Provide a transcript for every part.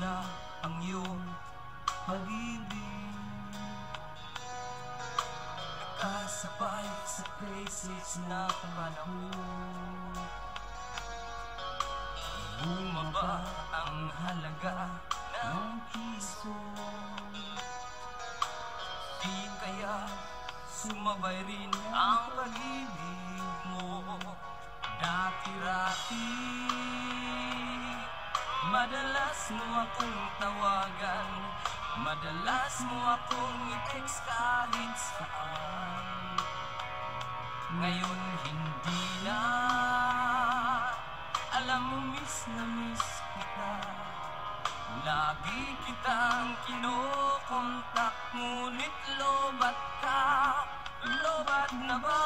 na ang iyong pag-ibig. Kasabay sa crisis na panahon Bumaba ang halaga ng piso. Di kaya sumabay rin ang pag-ibig? Madalas mo akong tawagan. Madalas mo akong i-text kahit saan. Ngayon hindi na. Alam mo miss na miss kita. Lagi kitang kinokontak Ngunit lobat ka. Lobat na ba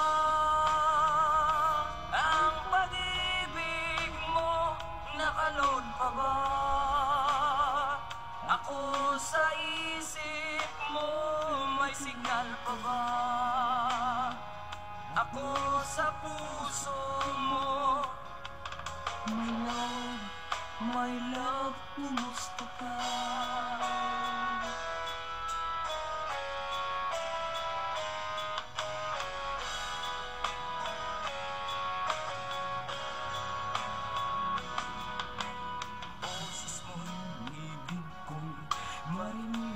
Ang pag-ibig mo? Nakaload pa ba Signal pa ba? Ako sa puso mo. My love, my love, kumusta ka? Boses mo'y ibig kong marinig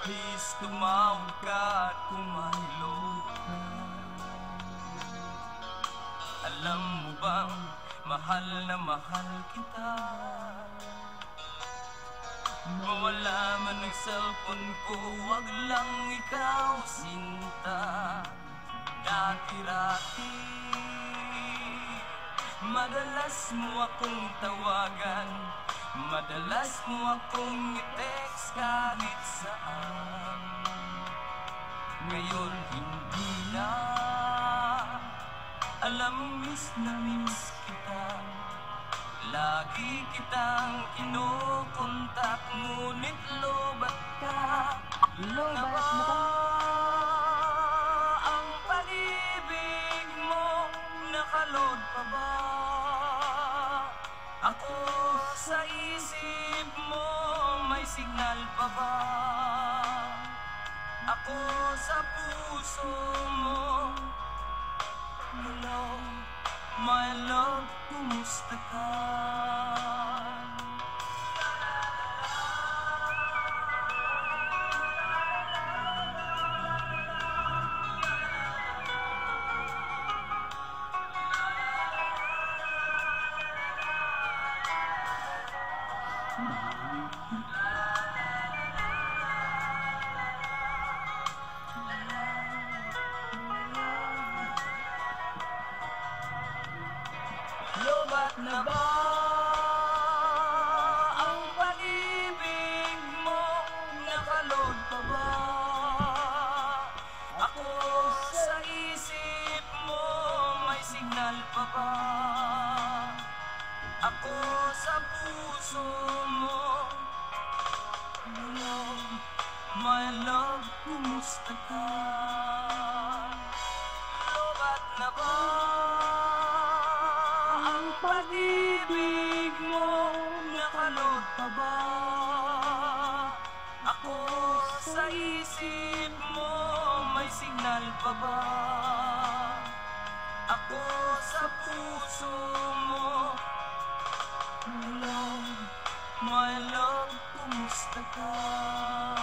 Please tumawag ka at kumahilog ka Alam mo bang mahal na mahal kita? Mawala man ang cellphone ko Wag lang ikaw sinta. Dati-rati Madalas mo akong tawagan. Madalas mo akong i-text kahit saan Alam mo miss na miss kita Lagi kitang kinokontak Ngunit lobat ka Lobat na ba? Ang pag-ibig mo Nakaload pa ba? Ako sa isip mo May signal pa ba? Ako sa puso mo Lobat na ba sa puso mo, love, my love, kumusta ka? Lobat na ba ang pag-ibig mo? Nakaload pa ba? Ako sa isip mo, may signal pa ba? Ako sa puso love, kumusta ka?